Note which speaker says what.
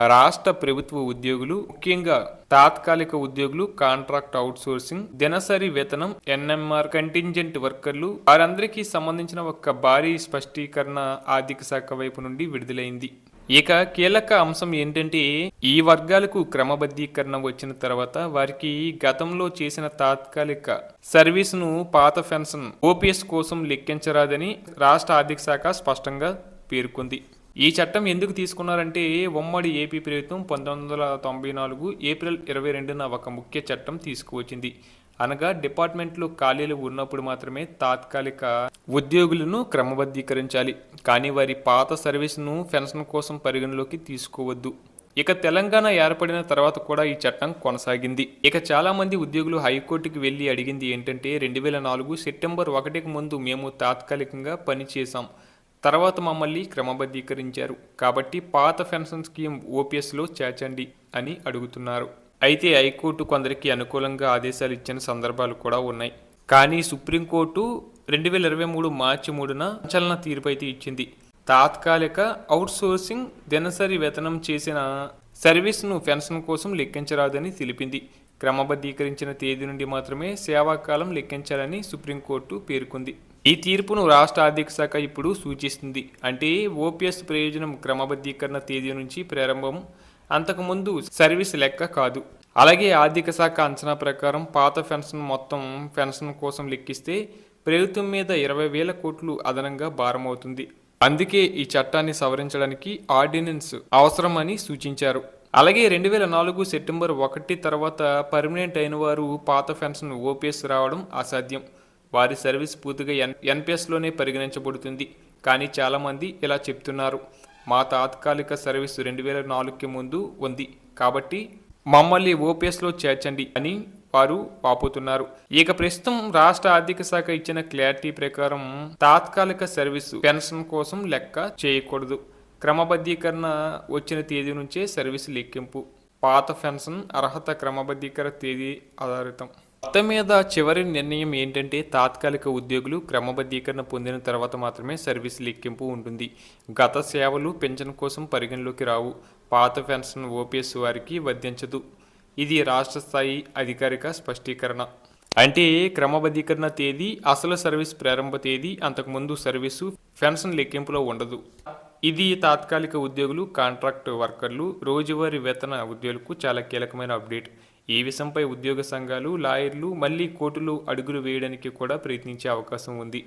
Speaker 1: రాష్ట్ర ప్రభుత్వ ఉద్యోగులు ముఖ్యంగా తాత్కాలిక ఉద్యోగులు కాంట్రాక్ట్ అవుట్సోర్సింగ్ దినసరి వేతనం ఎన్ఎంఆర్ కంటింజెంట్ వర్కర్లు వారందరికీ సంబంధించిన ఒక భారీ స్పష్టీకరణ ఆర్థిక శాఖ వైపు నుండి విడుదలైంది. ఇక కీలక అంశం ఏంటంటే ఈ వర్గాలకు క్రమబద్ధీకరణ వచ్చిన తర్వాత వారికి గతంలో చేసిన తాత్కాలిక సర్వీసును పాత పెన్షన్ ఓపీఎస్ కోసం లెక్కించరాదని రాష్ట్ర ఆర్థిక శాఖ స్పష్టంగా పేర్కొంది. ఈ చట్టం ఎందుకు తీసుకున్నారంటే ఉమ్మడి ఏపీ ప్రభుత్వం పంతొమ్మిది వందల తొంభై నాలుగు ఏప్రిల్ ఇరవై రెండున ఒక ముఖ్య చట్టం తీసుకువచ్చింది. అనగా డిపార్ట్మెంట్లో ఖాళీలు ఉన్నప్పుడు మాత్రమే తాత్కాలిక ఉద్యోగులను క్రమబద్ధీకరించాలి. కానీ వారి పాత సర్వీస్ను పెన్షన్ కోసం పరిగణలోకి తీసుకోవద్దు. ఇక తెలంగాణ ఏర్పడిన తర్వాత కూడా ఈ చట్టం కొనసాగింది. ఇక చాలా మంది ఉద్యోగులు హైకోర్టుకి వెళ్ళి అడిగింది ఏంటంటే రెండు వేల నాలుగు సెప్టెంబర్ ఒకటికి ముందు మేము తాత్కాలికంగా పనిచేశాం తర్వాత మమ్మల్ని క్రమబద్ధీకరించారు. కాబట్టి పాత పెన్షన్ స్కీమ్ ఓపీఎస్లో చేర్చండి అని అడుగుతున్నారు. అయితే హైకోర్టు కొందరికి అనుకూలంగా ఆదేశాలు ఇచ్చిన సందర్భాలు కూడా ఉన్నాయి. కానీ సుప్రీంకోర్టు రెండు వేల ఇరవై మూడు మార్చి మూడున చలన తీర్పు అయితే ఇచ్చింది. తాత్కాలిక అవుట్సోర్సింగ్ దినసరి వేతనం చేసిన సర్వీస్ను పెన్షన్ కోసం లెక్కించరాదని తెలిపింది. క్రమబద్ధీకరించిన తేదీ నుండి మాత్రమే సేవాకాలం లెక్కించాలని సుప్రీంకోర్టు పేర్కొంది. ఈ తీర్పును రాష్ట్ర ఆర్థిక శాఖ ఇప్పుడు సూచిస్తుంది. అంటే ఓపీఎస్ ప్రయోజనం క్రమబద్ధీకరణ తేదీ నుంచి ప్రారంభం అంతకుముందు సర్వీస్ లెక్క కాదు. అలాగే ఆర్థిక శాఖ అంచనా ప్రకారం పాత పెన్షన్ మొత్తం పెన్షన్ కోసం లెక్కిస్తే ప్రభుత్వం మీద ఇరవై వేల కోట్లు అదనంగా భారమవుతుంది. అందుకే ఈ చట్టాన్ని సవరించడానికి ఆర్డినెన్స్ అవసరమని సూచించారు. అలాగే రెండు వేల నాలుగు సెప్టెంబర్ ఒకటి తర్వాత పర్మనెంట్ అయిన వారు పాత పెన్షన్ ఓపీఎస్ రావడం అసాధ్యం. వారి సర్వీస్ పూర్తిగా ఎన్ ఎన్పిఎస్లోనే పరిగణించబడుతుంది. కానీ చాలామంది ఇలా చెప్తున్నారు. మా తాత్కాలిక సర్వీస్ రెండు వేల నాలుగుకి ముందు ఉంది. కాబట్టి మమ్మల్ని ఓపీఎస్లో చేర్చండి అని వారు వాపోతున్నారు. ఇక ప్రస్తుతం రాష్ట్ర ఆర్థిక శాఖ ఇచ్చిన క్లారిటీ ప్రకారం తాత్కాలిక సర్వీసు పెన్షన్ కోసం లెక్క చేయకూడదు. క్రమబద్ధీకరణ వచ్చిన తేదీ నుంచే సర్వీసు లెక్కింపు. పాత పెన్షన్ అర్హత క్రమబద్ధీకర తేదీ ఆధారితం. మొత్తం మీద చివరి నిర్ణయం ఏంటంటే తాత్కాలిక ఉద్యోగులు క్రమబద్ధీకరణ పొందిన తర్వాత మాత్రమే సర్వీస్ లెక్కింపు ఉంటుంది. గత సేవలు పెన్షన్ కోసం పరిగణలోకి రావు. పాత పెన్షన్ ఓపీఎస్ వారికి వర్ధించదు ఇది రాష్ట్ర స్థాయి అధికారిక స్పష్టీకరణ. అంటే క్రమబద్ధీకరణ తేదీ అసలు సర్వీస్ ప్రారంభ తేదీ అంతకుముందు సర్వీసు పెన్షన్ లెక్కింపులో ఉండదు. ఇది తాత్కాలిక ఉద్యోగులు కాంట్రాక్ట్ వర్కర్లు రోజువారీ వేతన ఉద్యోగులకు చాలా కీలకమైన అప్డేట్. ఈ విషయంపై ఉద్యోగ సంఘాలు లాయర్లు మళ్ళీ కోర్టులో అడుగులు వేయడానికి కూడా ప్రయత్నించే అవకాశం ఉంది.